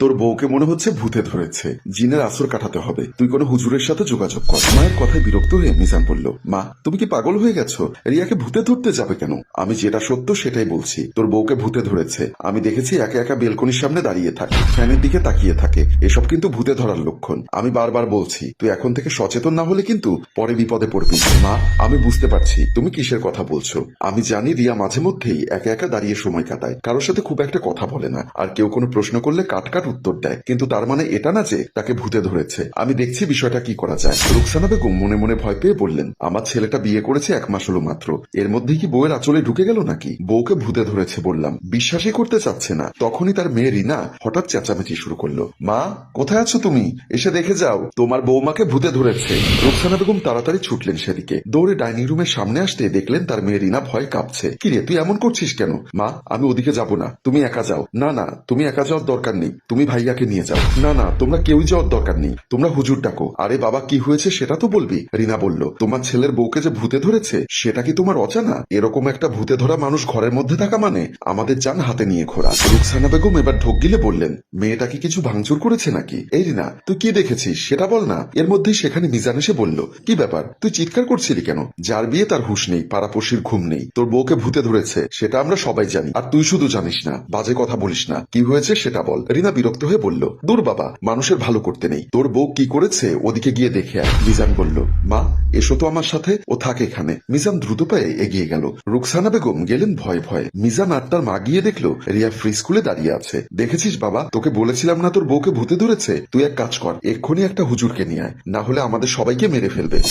তোর বউকে মনে হচ্ছে ভূতে ধরেছে। জিনের আসর কাটাতে হবে। তুই কোনো হুজুরের সাথে যোগাযোগ কর। মায়ের কথায় বিরক্ত হয়ে মিজান বলল, মা, তুমি কি পাগল হয়ে গেছো? রিয়াকে ভূতে ধরতে যাবে কেন? আমি যেটা সত্য সেটাই বলছি। তোর বউকে ভূতে ধরেছে। আমি দেখেছি একা একা বেলকনির সামনে দাঁড়িয়ে থাকে। ফ্যানের দিকে তাকিয়ে থাকে। এসব কিন্তু ভূতে ধরার লক্ষণ। আমি বারবার বলছি, তুই এখন থেকে সচেতন না হলে কিন্তু পরে বিপদে পড়বি। মা, আমি বুঝতে পারছি। তুমি কিসের কথা বলছো? আমি জানি রিয়া মাঝে মধ্যেই একা একা দাঁড়িয়ে সময় কাটায়। কারোর সাথে খুব একটা কথা বলে না। আর কেউ কোনো প্রশ্ন করলে কাট কাট উত্তর দেয়। কিন্তু তার মানে এটা না যে তাকে ভূতে ধরেছে। আমি দেখছি বিষয়টা কি করা যায়। রুকসানা বেগম মনে মনে ভয় পেয়ে বললেন, আমার ছেলেটা বিয়ে করেছে এক মাস হলো মাত্র। এর মধ্যেই কি বউয়ের আঁচলে ঢুকে গেল নাকি? বউকে ভূতে ধরেছে, বললাম। বিশ্বাসই করতে চাচ্ছে না। তখনই তার মেয়ে রিনা হঠাৎ চেঁচামেচি শুরু করল। মা, কোথায় আছো তুমি? এসে দেখে যাও। তোমার বৌমাকে ভূতে ধরেছে। রুকসানা বেগম তাড়াতাড়ি ছুটলেন সেদিকে। দৌড়ে ডাইনিং রুমের সামনে আসতে দেখলেন তার মেয়ে রিনা ভয় কাঁপছে। কিরে তুই এমন করছিস কেন? মা, আমি ওদিকে যাব না। তুমি একা যাও। না না, তুমি একা যাওয়ার দরকার নেই। তুমি ভাইয়াকে নিয়ে যাও। না না, তোমরা কেউই যাওয়ার দরকার নেই। তোমরা হুজুর ডাকো। আরে বাবা, কি হয়েছে সেটা তো বলবি। রিনা বলল, তোমার ছেলের বউকে যে ভূতে ধরেছে, সেটা কি তোমার অজানা? এরকম একটা ভূতে ধরা মানুষ ঘরের মধ্যে থাকা মানে? আমাদের যান হাতে নিয়ে ঘোরা। রুকসানা বেগম এবার ঢোক গিলে বললেন, মেয়েটা কি কিছু ভাঙচুর করেছে নাকি? এই রিনা, তুই কি দেখেছিস? সেটা বল না। এর মধ্যেই সেখানে মিজান এসে বলল, কি ব্যাপার? তুই চিৎকার করছিলি কেন? যার বিয়ে তার হুশ নেই, পাড়াপড়শির ঘুম নেই। তোর বউকে ভূতে ধরেছে, সেটা আমরা সবাই জানি। আর তুই শুধু জানিস না, বাজে কথা বলিস না। কি হয়েছে সেটা বল। রিনা বিরক্ত হয়ে বলল, দূর বাবা, মানুষের ভালো করতে নেই। তোর বউ কি করেছে? ওদিকে গিয়ে দেখে আয়। মিজান বলল, মা, এসো তো আমার সাথে। ও থাকে এখানে। মিজান দ্রুত পায়ে এগিয়ে গেল। রুকসানা বেগম গেলেন ভয়ে ভয়ে। মিজান আর তার মা গিয়ে দেখল, রিয়া ফ্রি স্কুলে দাঁড়িয়ে আছে। দেখেছিস বাবা, তোকে বলেছিলাম না তোর বউকে ভূতে ধরেছে? তুই এক কাজ কর, এক্ষুনি একটা হুজুরকে নিয়ে আয়। না হলে আমাদের সবাইকে মেরে ফেলবে।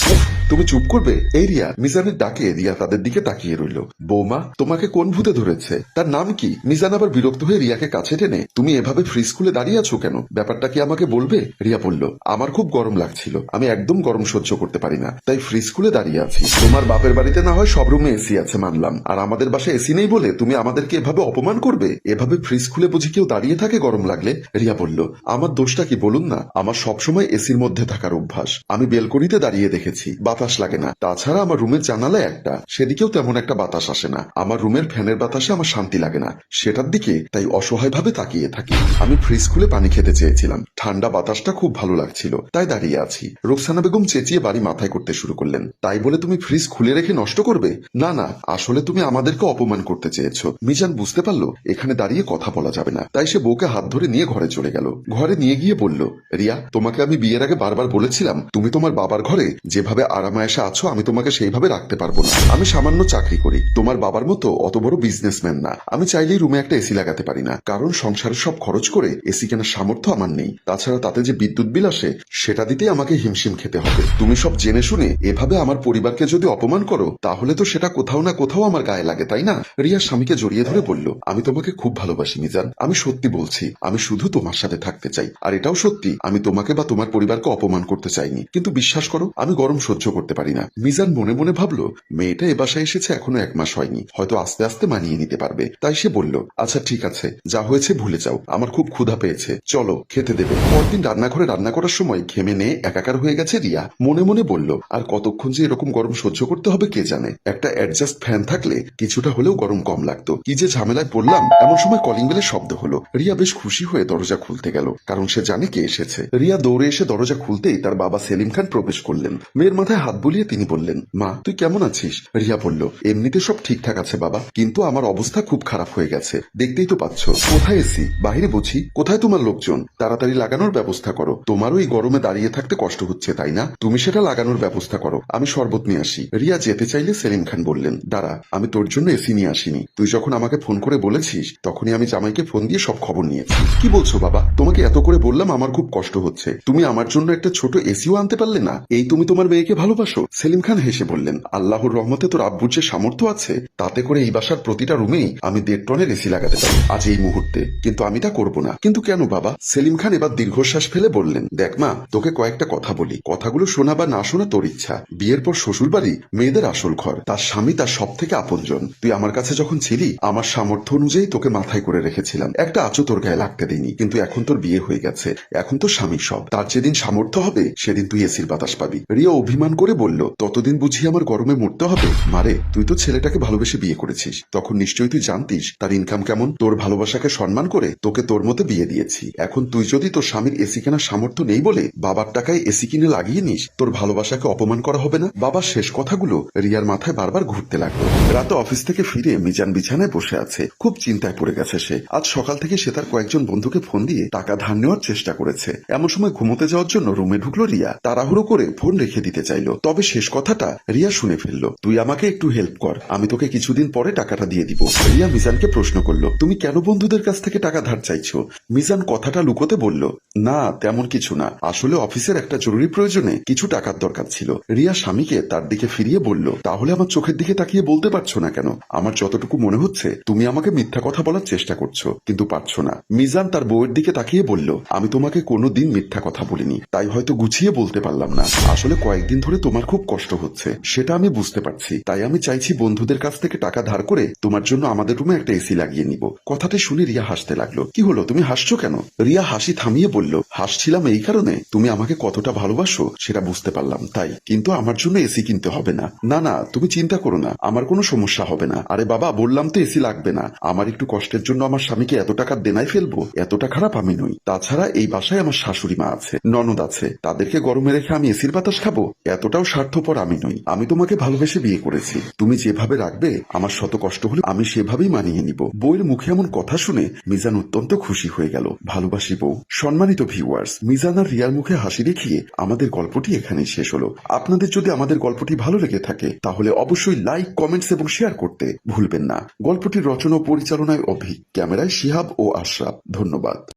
তুমি চুপ করবে? এই রিয়া। মিজানের ডাকে রিয়া তাদের দিকে তাকিয়ে রইল। বৌমা, তোমাকে কোন ভূতে ধরেছে? তার নাম কি? মিজান আবার বিরক্ত হয়ে রিয়াকে কাছে টেনে, তুমি এভাবে ফ্রি স্কুলে দাঁড়িয়ে আছো কেন? ব্যাপারটা কি আমাকে বলবে? রিয়া বলল, আমার খুব গরম লাগছিল। আমি একদম গরম সহ্য করতে পারি না। তাই ফ্রি স্কুলে দাঁড়িয়ে আছি। তোমার বাপের বাড়িতে না হয় সব রুমে এসি আছে মানলাম। আর আমাদের বাসায় এসি নেই বলে তুমি আমাদেরকে এভাবে অপমান করবে? এভাবে ফ্রি স্কুলে বুঝি কেউ দাঁড়িয়ে থাকে গরম লাগলে? রিয়া বলল, আমার দোষটা কি বলুন না? আমার সবসময় এসির মধ্যে থাকার অভ্যাস। আমি বেলকনিতে দাঁড়িয়ে দেখেছি। বাতাস লাগে না। তাছাড়া আমার রুমের জানালা একটা। সেদিকেও তেমন একটা বাতাস আসে না। আমার রুমের ফ্যানের বাতাসে আমার শান্তি লাগে না। সেটার দিকে তাই অসহায়ভাবে তাকিয়ে থাকি। আমি ফ্রিজ খুলে পানি খেতে চেয়েছিলাম। ঠান্ডা বাতাসটা খুব ভালো লাগছিল, তাই দাঁড়িয়ে আছি। রোকসানা বেগম চেঁচিয়ে বাড়ি মাথায় করতে শুরু করলেন। তাই বলে তুমি ফ্রিজ খুলে রেখে নষ্ট করবে? না না, আসলে তুমি আমাদেরকে অপমান করতে চেয়েছ। মিজান বুঝতে পারল, এখানে দাঁড়িয়ে কথা বলা যাবে না। তাই সে বউকে হাত ধরে নিয়ে ঘরে চলে গেল। ঘরে নিয়ে গিয়ে বলল, রিয়া, তোমাকে আমি বিয়ের আগে বারবার বলেছিলাম, তুমি তোমার বাবার ঘরে যেভাবে আরামায়েশে আছো, আমি তোমাকে সেইভাবে রাখতে পারব না। আমি সামান্য চাকরি করি, তোমার বাবার মতো অত বড় বিজনেসম্যান না। আমি চাইলেই রুমে একটা এসি লাগাতে পারি না, কারণ সংসারের সব খরচ করে এসি কেনার সামর্থ্য আমার নেই। তাছাড়া তাতে যে বিদ্যুৎ বিল আসে, সেটা দিতে আমাকে হিমশিম খেতে হবে। তুমি সব জেনে শুনে এভাবে আমার পরিবারকে যদি অপমান করো, তাহলে তো সেটা কোথাও না কোথাও আমার গায়ে লাগে, তাই না? রিয়া স্বামীকে জড়িয়ে ধরে বলল, আমি তোমাকে খুব ভালোবাসি, মিজান। আমি সত্যি বলছি, আমি শুধু তোমার সাথে থাকতে চাই। আর এটাও সত্যি, আমি তোমাকে বা তোমার পরিবারকে অপমান করতে চাইনি। কিন্তু বিশ্বাস করো, আমি গরম সহ্য করতে পারি না। মিজান মনে মনে ভাবলো, মেয়েটা এ বাসায় এসেছে, এখনও এক মাস হয়নি। হয়তো আস্তে আস্তে মানিয়ে নিতে পারবে। তাই সে বলল আচ্ছা ঠিক আছে, যা হয়েছে ভুলে যাও। আমার খুব ক্ষুধা পেয়েছে। চলো, খেতে দেবে। পরদিন রান্নাঘরে রান্না করার সময় ঘেমে নিয়ে একাকার হয়ে গেছে রিয়া। মনে মনে বলল, আর কতক্ষণ যে এরকম গরম সহ্য করতে হবে কে জানে? একটা অ্যাডজাস্ট ফ্যান থাকলে কিছুটা হলেও গরম কম লাগতো। কি যে ঝামেলায় পড়লাম, এমন সময় কলিং বেলের শব্দ হলো। রিয়া বেশ খুশি হয়ে দরজা খুলতে গেল, কারণ সে জানে কে এসেছে। রিয়া দৌড়ে এসে দরজা খুলতেই তার বাবা সেলিম খান প্রবেশ করলেন। মেয়ের মাথায় হাত বুলিয়ে তিনি বললেন, মা, তুই কেমন আছিস? রিয়া বলল, এমনিতে সব ঠিকঠাক আছে বাবা, কিন্তু আমার অবস্থা খুব খারাপ হয়ে গেছে। দেখতেই তো পাচ্ছ। কোথায় এসি? বাইরে বুঝি কোথায় তোমার লোকজন? তাড়াতাড়ি লাগানোর ব্যবস্থা করো। তোমারও এই গরমে দাঁড়িয়ে থাকতে কষ্ট হচ্ছে, তাই না? তুমি সেটা লাগানোর ব্যবস্থা করো। আমি শরবত নিয়ে আসি। রিয়া যেতে চাইলে সেলিম খান বললেন, দাঁড়া, আমি তোর জন্য এসি নিয়ে আসিনি। তুই যখন আমাকে ফোন করে বলেছিস, তখনই আমি জামাইকে ফোন দিয়ে সব খবর নিয়েছি। কি বলছো বাবা? তোমাকে এত করে বললাম আমার খুব কষ্ট হচ্ছে। তুমি আমার জন্য একটা ছোট এসিও আনতে পারলে না? এই তুমি তোমার মেয়েকে ভালোবাসো? সেলিম খান হেসে বললেন, আল্লাহর রহমতে তোর আব্বুর যে সামর্থ্য আছে, তাতে করে এই বাসার প্রতিটা রুমেই আমি দেড় টনের এসি লাগাতে পারি, আজ এই মুহূর্তে। কিন্তু আমি তা করব না। কিন্তু কেন বাবা? সেলিম খান এবার দীর্ঘশ্বাস ফেলে বললেন, দেখ মা, তোকে কয়েকটা কথা বলি। কথাগুলো শোনা বা না শোনা তোর ইচ্ছা। বিয়ের পর শ্বশুর বাড়ি মেয়েদের আসল ঘর। তার স্বামী তার সব থেকে আপনজন। তুই আমার কাছে যখন ছিলি, আমার সামর্থ্য অনুযায়ী তোকে মাথায় করে রেখেছিলাম। একটা আচও তোর গায়ে লাগতে দিইনি কিন্তু এখন তোর বিয়ে হয়ে গেছে। এখন তো স্বামী সব। তার যেদিন সামর্থ্য হবে, সেদিন তুই এসির বাতাস পাবি। রিয়া অভিমান করে বলল, ততদিন বুঝি আমার গরমে মরতে হবে? মারে তুই তো ছেলেটাকে ভালোবেসে বিয়ে করেছিস। তখন নিশ্চয়ই তুই জানতিস, তার ইনকাম কেমন? তোর ভালোবাসাকে সম্মান করে তোকে তোর মতো বিয়ে বিয়ে দিয়েছি। এখন তুই যদি তোর স্বামীর এসি কেনার সামর্থ্য নেই বলে বাবার টাকায় এসি কিনে লাগিয়ে নিস, তোর ভালোবাসাকে অপমান করা হবে না। বাবার শেষ কথাগুলো রিয়ার মাথায় বারবার ঘুরতে লাগল। রাতে অফিস থেকে ফিরে মিজান বিছানায় বসে আছে। খুব চিন্তায় পড়ে গেছে সে। আজ সকাল থেকে সে তার কয়েকজন বন্ধুকে ফোন দিয়ে টাকা ধার নেওয়ার চেষ্টা করেছে। এমন সময় ঘুমোতে যাওয়ার জন্য রুমে ঢুকলো রিয়া। তাড়াহুড়ো করে ফোন রেখে দিতে চাইলো। তবে শেষ কথাটা রিয়া শুনে ফেলল। তুই আমাকে একটু হেল্প কর। আমি তোকে কিছুদিন পরে টাকাটা দিয়ে দিব। রিয়া মিজানকে প্রশ্ন করল, তুমি কেন বন্ধুদের কাছ থেকে টাকা ধার চাইছো? মিজান কথাটা লুকোতে বলল, না, তেমন কিছু না। আসলে অফিসের একটা জরুরি প্রয়োজনে কিছু টাকার দরকার ছিল। রিয়া স্বামীকে তার দিকে ফিরিয়ে বলল, তাহলে আমার চোখের দিকে তাকিয়ে বলতে পারছ না কেন? আমার যতটুকু মনে হচ্ছে, তুমি আমাকে মিথ্যা কথা বলার চেষ্টা করছ, কিন্তু পারছ না। মিজান তার বউয়ের দিকে তাকিয়ে বলল, আমি তোমাকে কোনো দিন মিথ্যা কথা বলিনি, তাই হয়তো গুছিয়ে বলতে পারলাম না। আসলে কয়েকদিন ধরে তোমার খুব কষ্ট হচ্ছে, সেটা আমি বুঝতে পারছি। তাই আমি চাইছি বন্ধুদের কাছ থেকে টাকা ধার করে তোমার জন্য আমাদের রুমে একটা এসি লাগিয়ে নিব। কথাটা শুনে রিয়া হাসতে লাগল, কি হলো? তুমি হাসছো কেন? রিয়া হাসি থামিয়ে বলল, হাসছিলাম এই কারণে? তুমি আমাকে কতটা ভালোবাসো, সেটা বুঝতে পারলাম, তাই। কিন্তু আমার জন্য এসি কিনতে হবে না। না না, তুমি চিন্তা করো না, আমার কোনো সমস্যা হবে না। আরে বাবা, বললাম তো এসি লাগবে না। আমার একটু কষ্টের জন্য আমার স্বামীকে এত টাকা দেনায় ফেলব, এতটা খারাপ আমি নই। তাছাড়া এই বাসায় আমার শাশুড়ি মা আছে, ননদ আছে। তাদেরকে গরমে রেখে আমি এসির বাতাস খাব? এতটাও স্বার্থপর আমি নই। আমি তোমাকে ভালোবেসে বিয়ে করেছি। তুমি যেভাবে রাখবে, আমার শত কষ্ট হলে আমি সেভাবেই মানিয়ে নিব। বউয়ের মুখে এমন কথা শুনে মিজান অত্যন্ত খুশি হয়ে গেল। ভালোবাসি বউ। সম্মানিত ভিউয়ার্স মিজানার রিয়ার মুখে হাসি দেখিয়ে আমাদের গল্পটি এখানেই শেষ হলো। আপনাদের যদি আমাদের গল্পটি ভালো লেগে থাকে, তাহলে অবশ্যই লাইক কমেন্টস এবং শেয়ার করতে ভুলবেন না। গল্পটির রচনা পরিচালনায় অভি ক্যামেরায় শিহাব ও আশরাফ। ধন্যবাদ।